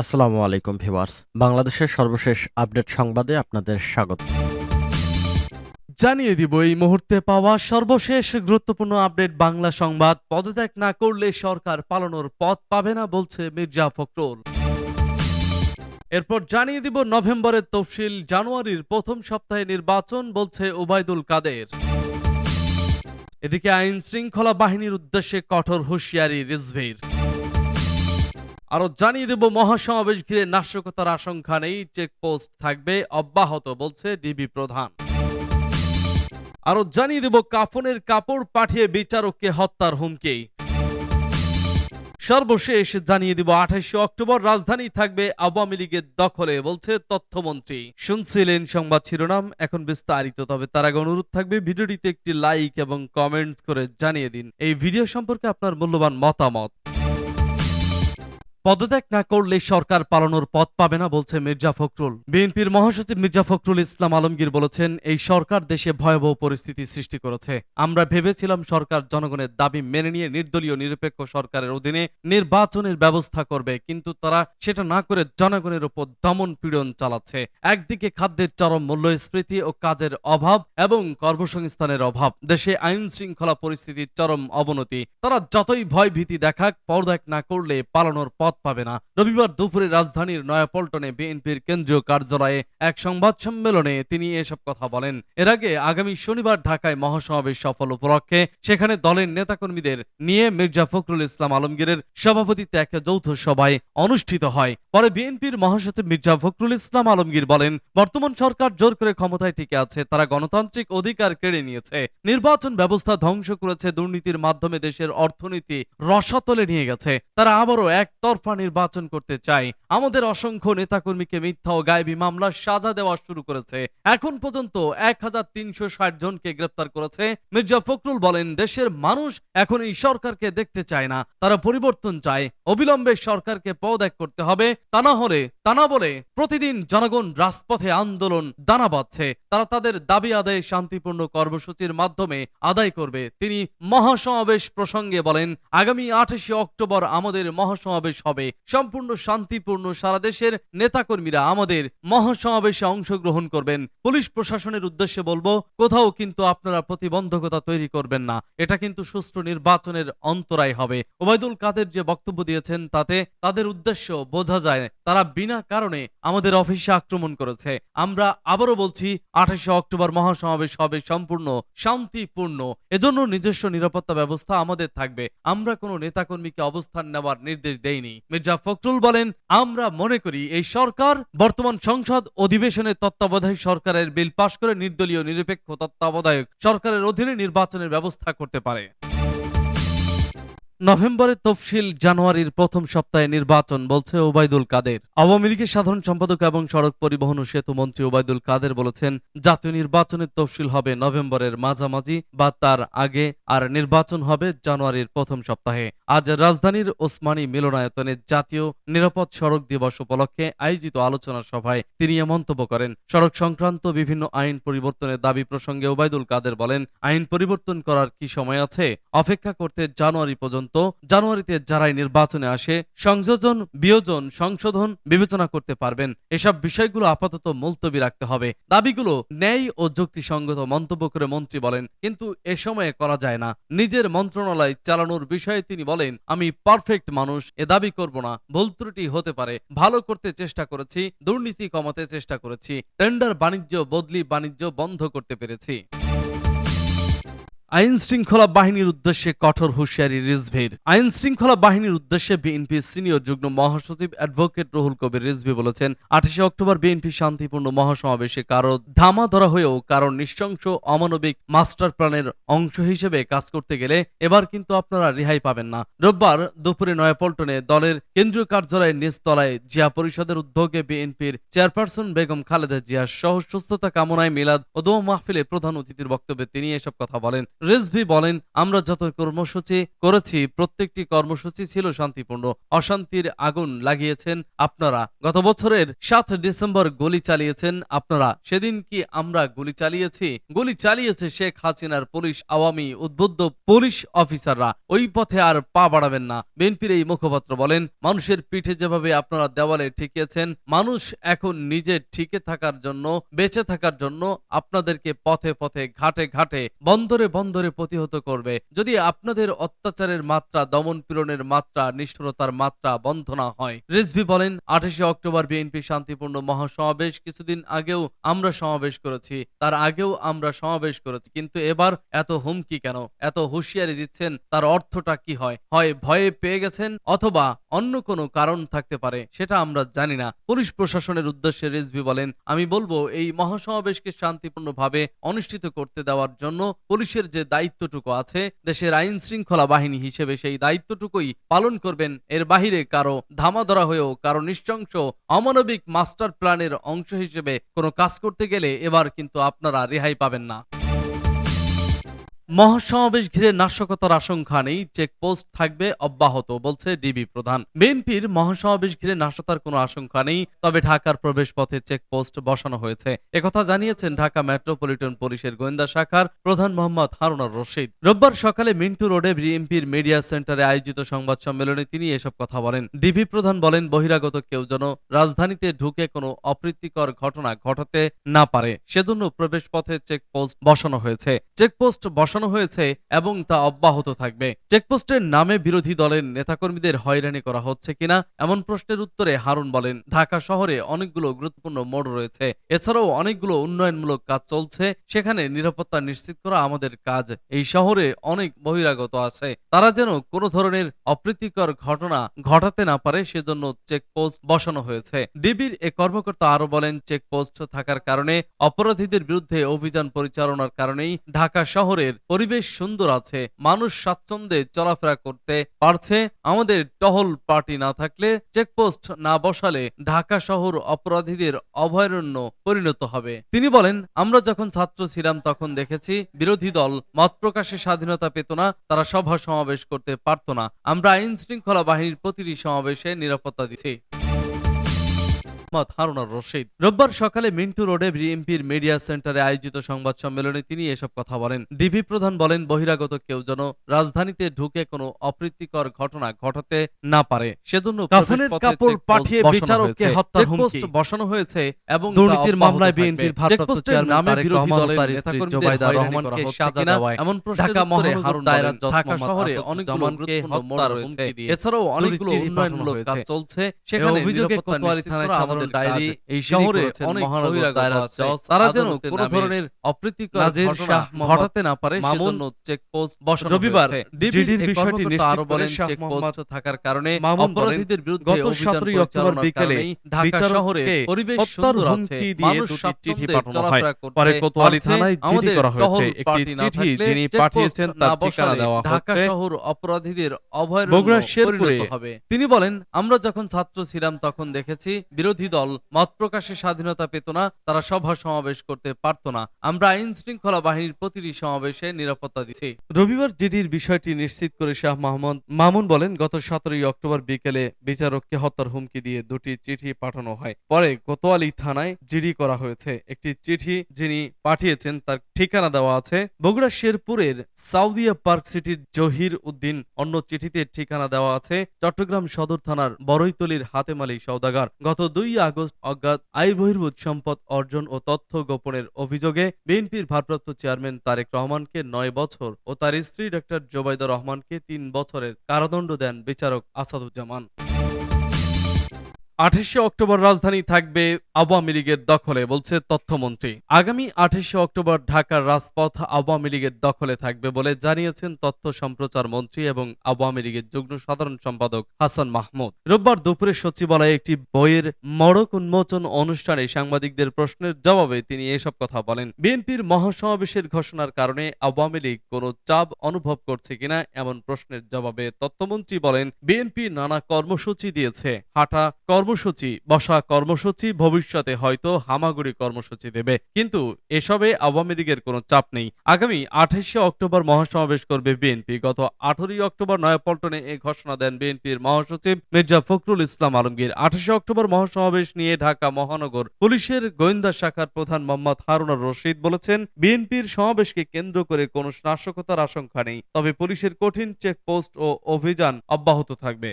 আসসালামু আলাইকুম ভিউয়ার্স। বাংলাদেশের সর্বশেষ আপডেট সংবাদে আপনাদের স্বাগত। জানিয়ে দিব, এই মুহূর্তে পাওয়া সর্বশেষ গুরুত্বপূর্ণ আপডেট বাংলা সংবাদ। পদত্যাগ না করলে সরকার পালানোর পথ পাবে না বলছে মির্জা ফখরুল। এরপর জানিয়ে দিব, নভেম্বরের তফসিল জানুয়ারির প্রথম সপ্তাহে নির্বাচন বলছে ওবায়দুল কাদের। এদিকে আইন শৃঙ্খলা বাহিনীর উদ্দেশ্যে কঠোর হুঁশিয়ারি রিজভির। আরও জানিয়ে দেব, মহাসমাবেশ ঘিরে নাশকতার আশঙ্কা নেই, চেকপোস্ট থাকবে, অব্যাহত বলছে ডিবি প্রধান। আরও জানিয়ে দেব, কাফনের কাপড় পাঠিয়ে বিচারককে হত্যার হুমকি। সর্বশেষ জানিয়ে দিব, আঠাশে অক্টোবর রাজধানী থাকবে, আওয়ামী লীগের দখলে বলছে তথ্যমন্ত্রী। শুনছিলেন সংবাদ শিরোনাম, এখন বিস্তারিত, তবে তার আগে অনুরোধ থাকবে, ভিডিওটিতে একটি লাইক এবং কমেন্টস করে জানিয়ে দিন। এই ভিডিও সম্পর্কে আপনার মূল্যবান মতামত। পদত্যাগ না করলে সরকার পালানোর পথ পাবে না, বলছে মির্জা ফখরুল। বিএনপির মহাসচিব মির্জা ফখরুল ইসলাম আলমগীর বলেছেন, এই সরকার দেশে ভয়াবহ পরিস্থিতি সৃষ্টি করেছে। আমরা ভেবেছিলাম সরকার জনগণের দাবি মেনে নিয়ে নির্দলীয় নিরপেক্ষ সরকারের অধীনে নির্বাচনের ব্যবস্থা করবে, কিন্তু তারা সেটা না করে জনগণের উপর দমন পীড়ন চালাচ্ছে। একদিকে খাদ্যের চরম মূল্যস্ফীতি ও কাজের অভাব এবং কর্মসংস্থানের অভাব। দেশে আইন শৃঙ্খলা পরিস্থিতির চরম অবনতি। তারা যতই ভয় ভীতি দেখাক, পদত্যাগ না করলে পালানোর পথ পাবে না। রবিবার দুপুরে রাজধানীর নয়াপল্টনে বিএনপির কেন্দ্রীয় কার্যালয়ে এক সংবাদ সম্মেলনে তিনি এসব কথা বলেন। এর আগে আগামী শনিবার ঢাকায় মহাসমাবেশ সফল উপলক্ষে সেখানে দলের নেতাকর্মীদের নিয়ে মির্জা ফখরুল ইসলাম আলমগীরের সভাপতিত্বে এক যৌথ সভায় অনুষ্ঠিত হয়। পরে বিএনপির মহাসচিব মির্জা ফখরুল ইসলাম আলমগীর বলেন, বর্তমান সরকার জোর করে ক্ষমতায় টিকে আছে, তারা গণতান্ত্রিক অধিকার কেড়ে নিয়েছে। নির্বাচন ব্যবস্থা ধ্বংস করেছে, দুর্নীতির মাধ্যমে দেশের অর্থনীতি রসাতলে নিয়ে গেছে। তারা আবারও একতরফা নির্বাচন করতে চায় আমাদের অসংখ্য নেতাকর্মীকে মিথ্যা ও গায়েবী মামলার সাজা দেওয়া শুরু করেছে। এখন পর্যন্ত এক হাজার তিনশো ষাট জনকে গ্রেপ্তার করেছে। মির্জা ফখরুল বলেন, দেশের মানুষ এখন এই সরকারকে দেখতে চায় না। তারা পরিবর্তন চায়। অবিলম্বে সরকারকে পদত্যাগ করতে হবে। তা না হলে, তা না বলে প্রতিদিন জনগণ রাজপথে আন্দোলন দানা বাঁধছে। তারা তাদের দাবি আদায়ে শান্তিপূর্ণ কর্মসূচির মাধ্যমে আদায় করবে। তিনি মহাসমাবেশ প্রসঙ্গে বলেন, আগামী আঠাশে অক্টোবর আমাদের মহাসমাবেশ হবে সম্পূর্ণ শান্তিপূর্ণ সারা দেশের নেতাকর্মীরা আমাদের মহাসমাবেশে অংশগ্রহণ করবেন। পুলিশ প্রশাসনের উদ্দেশ্যে বলব, কোথাও কিন্তু আপনারা প্রতিবন্ধকতা তৈরি করবেন না। এটা কিন্তু সুষ্ঠু নির্বাচনের অন্তরায় হবে। ওবায়দুল কাদের যে বক্তব্য দিয়েছেন তাতে তাদের উদ্দেশ্য বোঝা যায়। তারা বিনা কারণে আমাদের অফিসে আক্রমণ করেছে। আমরা আবারও বলছি, আঠাশে অক্টোবর মহাসমাবেশ হবে সম্পূর্ণ শান্তিপূর্ণ। এজন্য নিজস্ব নিরাপত্তা ব্যবস্থা আমাদের থাকবে। আমরা কোনো নেতাকর্মীকে অবস্থান নেওয়ার নির্দেশ দেইনি। মির্জা ফখরুল বলেন, আমরা মনে করি এই সরকার বর্তমান সংসদ অধিবেশনে তত্ত্বাবধায়ক সরকারের বিল পাশ করে নির্দলীয় নিরপেক্ষ তত্ত্বাবধায়ক সরকারের অধীনে নির্বাচনের ব্যবস্থা করতে পারে। নভেম্বরের তফসিল জানুয়ারির প্রথম সপ্তাহে নির্বাচন, বলছে ওবায়দুল কাদের। আওয়ামী লীগের সাধারণ সম্পাদক এবং সড়ক পরিবহন ও সেতু মন্ত্রী ওবায়দুল কাদের বলেছেন, জাতীয় নির্বাচনের তফসিল হবে নভেম্বরের মাঝামাঝি বা তার আগে, আর নির্বাচন হবে জানুয়ারির প্রথম সপ্তাহে। আজ রাজধানীর ওসমানী মিলনায়তনে জাতীয় নিরাপদ সড়ক দিবস উপলক্ষে আয়োজিত আলোচনা সভায় তিনি এ মন্তব্য করেন। সড়ক সংক্রান্ত বিভিন্ন আইন পরিবর্তনের দাবি প্রসঙ্গে ওবায়দুল কাদের বলেন, আইন পরিবর্তন করার কি সময় আছে? অপেক্ষা করতে জানুয়ারি পর্যন্ত জানুয়ারিতে যারাই নির্বাচনে আসে, সংযোজন, বিয়োজন, সংশোধন বিবেচনা করতে পারবেন। এসব বিষয়গুলো আপাতত মুলতবি রাখতে হবে। দাবিগুলো ন্যায় ও যুক্তিসঙ্গত মন্তব্য করে মন্ত্রী বলেন, কিন্তু এ সময়ে করা যায় না। নিজের মন্ত্রণালয় চালানোর বিষয়ে তিনি বলেন, আমি পারফেক্ট মানুষ, এ দাবি করব না। ভুল ত্রুটি হতে পারে। ভালো করতে চেষ্টা করেছি, দুর্নীতি কমাতে চেষ্টা করেছি। টেন্ডার বাণিজ্য, বদলি বাণিজ্য বন্ধ করতে পেরেছি। আইন শৃঙ্খলা বাহিনীর উদ্দেশ্যে কঠোর হুঁশিয়ারি রিজভির। আইন শৃঙ্খলা বাহিনীর উদ্দেশ্যে বিএনপি সিনিয়র যুগ্ম মহাসচিব অ্যাডভোকেট রুহুল কবির রিজভি বলেছেন, আঠাশে অক্টোবর বিএনপি শান্তিপূর্ণ মহাসমাবেশে কারও ধামা ধরা হয়েও কারণ নৃশংস অমানবিক মাস্টার প্ল্যানের অংশ হিসেবে কাজ করতে গেলে এবার কিন্তু আপনারা রেহাই পাবেন না। রোববার দুপুরে নয়াপল্টনে দলের কেন্দ্রীয় কার্যালয়ের নিচতলায় জিয়া পরিষদের উদ্যোগে বিএনপির চেয়ারপারসন বেগম খালেদা জিয়ার সহ সুস্থতা কামনায় মিলাদ ও দোয়া মাহফিলে প্রধান অতিথির বক্তব্যে তিনি এসব কথা বলেন। রেজভি বলেন, আমরা যত কর্মসূচি করেছি, প্রত্যেকটি কর্মসূচি ছিল শান্তিপূর্ণ। অশান্তির আগুন লাগিয়েছেন আপনারা। গত বছরের সাত ডিসেম্বর গুলি চালিয়েছেন আপনারা। সেদিন কি আমরা গুলি চালিয়েছি? গুলি চালিয়েছে শেখ হাসিনার পুলিশ আওয়ামী উদ্বুদ্ধ পুলিশ অফিসাররা। ওই পথে আর পা বাড়াবেন না। বিএনপির এই মুখপাত্র বলেন, মানুষের পিঠে যেভাবে আপনারা দেওয়ালে ঠেকিয়েছেন, মানুষ এখন নিজে ঠিকে থাকার জন্য, বেঁচে থাকার জন্য আপনাদেরকে পথে পথে ঘাটে ঘাটে, বন্দরে বন্দরে প্রতিহত করবে। যদি আপনাদের অত্যাচারের মাত্রা, দমন পীড়নের মাত্রা, নিষ্ঠুরতার মাত্রা বন্ধ না হয়। রিজভি বলেন, আঠাশে অক্টোবর বিএনপি শান্তিপূর্ণ মহাসমাবেশ কিছুদিন আগেও আমরা সমাবেশ করেছি। তার আগেও আমরা সমাবেশ করেছি, কিন্তু এবার এত হুমকি কেন? এত হুঁশিয়ারি দিচ্ছেন, তার অর্থটা কি হয়? হয় ভয়ে পেয়ে গেছেন, অথবা অন্য কোনো কারণ থাকতে পারে, সেটা আমরা জানি না। পুলিশ প্রশাসনের উদ্দেশ্যে রিজভি বলেন, আমি বলব, এই মহাসমাবেশকে শান্তিপূর্ণভাবে অনুষ্ঠিত করতে দেওয়ার জন্য পুলিশের যে দায়িত্বটুকু আছে, দেশের আইন শৃঙ্খলা বাহিনী হিসেবে সেই দায়িত্বটুকুই পালন করবেন। এর বাহিরে কারও ধামা ধরা হয়েও কারও নিঃশংস, অমানবিক মাস্টার প্ল্যানের অংশ হিসেবে কোনো কাজ করতে গেলে এবার কিন্তু আপনারা রেহাই পাবেন না। মহাসমাবেশ ঘিরে নাশকতার আশঙ্কা নেই, চেকপোস্ট থাকবে অব্যাহত, বলছে ডিবি প্রধান। বিএনপির মহাসমাবেশ ঘিরে নাশকতার কোনো আশঙ্কা নেই, তবে ঢাকার প্রবেশ পথে চেকপোস্ট বসানো হয়েছে। একথা জানিয়েছেন ঢাকা মেট্রোপলিটন পুলিশের গোয়েন্দা শাখার প্রধান মোহাম্মদ হারুনার রশিদ। রোববার সকালে মিন্টু রোডে বিএনপির মিডিয়া সেন্টারে আয়োজিত সংবাদ সম্মেলনে তিনি এসব কথা বলেন। ডিবি প্রধান বলেন, বহিরাগত কেউ যেন রাজধানীতে ঢুকে কোনো অপ্রীতিকর ঘটনা ঘটাতে না পারে, সেজন্য প্রবেশ পথে চেকপোস্ট বসানো হয়েছে। চেকপোস্ট বসানো হয়েছে এবং তা অব্যাহত থাকবে। চেকপোস্টের নামে বিরোধী দলের নেতাকর্মীদের হয়রানি করা হচ্ছে কিনা এমন প্রশ্নের উত্তরে হারুন বলেন, ঢাকা শহরে অনেকগুলো গুরুত্বপূর্ণ মোড় রয়েছে। এছাড়াও অনেকগুলো উন্নয়নমূলক কাজ চলছে। সেখানে নিরাপত্তা নিশ্চিত করা আমাদের কাজ। এই শহরে অনেক বহিরাগত আছে। তারা যেন কোনো ধরনের অপ্রীতিকর ঘটনা ঘটাতে না পারে সেজন্য চেকপোস্ট বসানো হয়েছে। ডিবির এ কর্মকর্তা আরও বলেন, চেকপোস্ট থাকার কারণে অপরাধীদের বিরুদ্ধে অভিযান পরিচালনার কারণেই ঢাকা শহরের পরিবেশ সুন্দর আছে, মানুষ স্বাচ্ছন্দ্যে চলাফেরা করতে পারছে, আমাদের টহল পার্টি না থাকলে চেকপোস্ট না বসালে ঢাকা শহর অপরাধীদের অভয়ারণ্য পরিণত হবে। তিনি বলেন, আমরা যখন ছাত্র ছিলাম তখন দেখেছি বিরোধী দল মত প্রকাশে স্বাধীনতা পেত না, তারা সভা সমাবেশ করতে পারত না। আমরা আইন শৃঙ্খলা বাহিনীর প্রতিটি সমাবেশে নিরাপত্তা দিচ্ছি। মোহাম্মদ হারুনার রশিদ। রোববার সকালে মিন্টু রোডে বিএনপির মিডিয়া সেন্টারে আয়োজিত সংবাদ সম্মেলনে তিনি এসব কথা বলেন। ডিবি প্রধান বলেন বহিরাগত কেউ যেন রাজধানীতে ঢুকে কোনো অপ্রীতিকর ঘটনা ঘটাতে না পারে। সেজন্য কাফনের কাপড় পাঠিয়ে বিচারককে। হত্যার হুমকি। বসানো হয়েছে এবং দুর্নীতির মামলায় বিএনপির ভারপ্রাপ্ত চেয়ারম্যান নামে বিরোধী দলের তার স্ত্রী জোবাইদা রহমানকে সাজা দেওয়ায়। এমন প্রশ্নের উত্তরে হারুন দায়রা ঢাকা শহরে অনেকগুলো গুরুত্বপূর্ণ মোড় রয়েছে এছাড়াও অনেকগুলো উন্নয়নমূলক কাজ চলছে। সেখানে অভিযোগে কোতোয়ালি থানায় সাধারণ আমাদের ডায়েরি এই শহরে অনেক মহানগর দায়রা জজ তারা যেন কোনো ধরনের অপ্রীতিকর ঘটনা ঘটাতে না পারে সেজন্য চেকপোস্ট বসানো রবিবার হয়েছে। ডিবির ডিবির এই বিষয়টি নিশ্চিত করে চেকপোস্ট থাকার কারণে অপরাধীদের বিরুদ্ধে অভিযান অক্টোবর বিকেলে ঢাকা শহরে পরিবেশ সুন্দর আছে মানুষ চিঠি পাঠানো হয়। পরে কোতোয়ালি থানায় জিডি করা হয়েছে। একটি চিঠি যিনি পাঠিয়েছেন তার ঠিকানা বসালে দেওয়া ঢাকা শহর অপরাধীদের অভয়ারণ্য বগুড়ার শেরপুরে তিনি বলেন আমরা যখন ছাত্র ছিলাম তখন দেখেছি বিরোধী দল মত প্রকাশের স্বাধীনতা পেত না, তারা সভা সমাবেশ করতে পারত না। আমরা আইন শৃঙ্খলা বাহিনীর প্রতিটি সমাবেশে নিরাপত্তা দিচ্ছি। রবিবার জিডির বিষয়টি নিশ্চিত করে শাহ মোহাম্মদ মামুন বলেন, গত সতেরোই অক্টোবর বিকেলে বিচারককে হত্যার হুমকি দিয়ে দুটি চিঠি পাঠানো হয়। পরে কোতোয়ালি থানায় জিডি করা হয়েছে। একটি চিঠি যিনি পাঠিয়েছেন, তার ঠিকানা দেওয়া আছে। বগুড়া শেরপুরের সাউদিয়া পার্ক সিটির জহির উদ্দিন, অন্য চিঠিতে ঠিকানা দেওয়া আছে। চট্টগ্রাম সদর থানার বড়ইতলির হাতেমালি সৌদাগার গত দুই আগস্ট অজ্ঞাত আয় বহির্ভূত সম্পদ অর্জন ও তথ্য গোপনের অভিযোগে বিএনপির ভারপ্রাপ্ত চেয়ারম্যান তারেক রহমানকে নয় বছর ও তার স্ত্রী ডক্টর জোবাইদা রহমানকে তিন বছরের কারাদণ্ড দেন বিচারক আসাদুজ্জামান। আঠাশে অক্টোবর রাজধানী থাকবে আওয়ামী লীগের দখলে, বলছে তথ্যমন্ত্রী। আগামী আঠাশে অক্টোবর ঢাকার রাজপথ আওয়ামী লীগের দখলে থাকবে বলে জানিয়েছেন তথ্য সম্প্রচার মন্ত্রী এবং আওয়ামী লীগের যুগ্ম সাধারণ সম্পাদক হাসান মাহমুদ। রোববার দুপুরে সচিবালয়ে একটি বইয়ের মড়ক উন্মোচন অনুষ্ঠানে সাংবাদিকদের প্রশ্নের জবাবে তিনি এসব কথা বলেন। বিএনপির মহাসমাবেশের ঘোষণার কারণে আওয়ামী লীগ কোনো চাপ অনুভব করছে কিনা এমন প্রশ্নের জবাবে তথ্যমন্ত্রী বলেন, বিএনপি নানা কর্মসূচি দিয়েছে, হাঁটা কর্ম কর্মসূচি, বসা কর্মসূচি, ভবিষ্যতে হয়তো হামাগুড়ি কর্মসূচি দেবে। কিন্তু এসবে আওয়ামী লীগের কোনো চাপ নেই। আগামী আঠাশে অক্টোবর মহাসমাবেশ করবে বিএনপি। গত আঠারোই অক্টোবর নয়াপল্টনে এ ঘোষণা দেন বিএনপির মহাসচিব মির্জা ফখরুল ইসলাম আলমগীর। আঠাশে অক্টোবর মহাসমাবেশ নিয়ে ঢাকা মহানগর পুলিশের গোয়েন্দা শাখার প্রধান মোহাম্মদ হারুনার রশিদ বলেছেন, বিএনপির সমাবেশকে কেন্দ্র করে কোনো নাশকতার আশঙ্কা নেই। তবে পুলিশের কঠিন চেকপোস্ট ও অভিযান অব্যাহত থাকবে।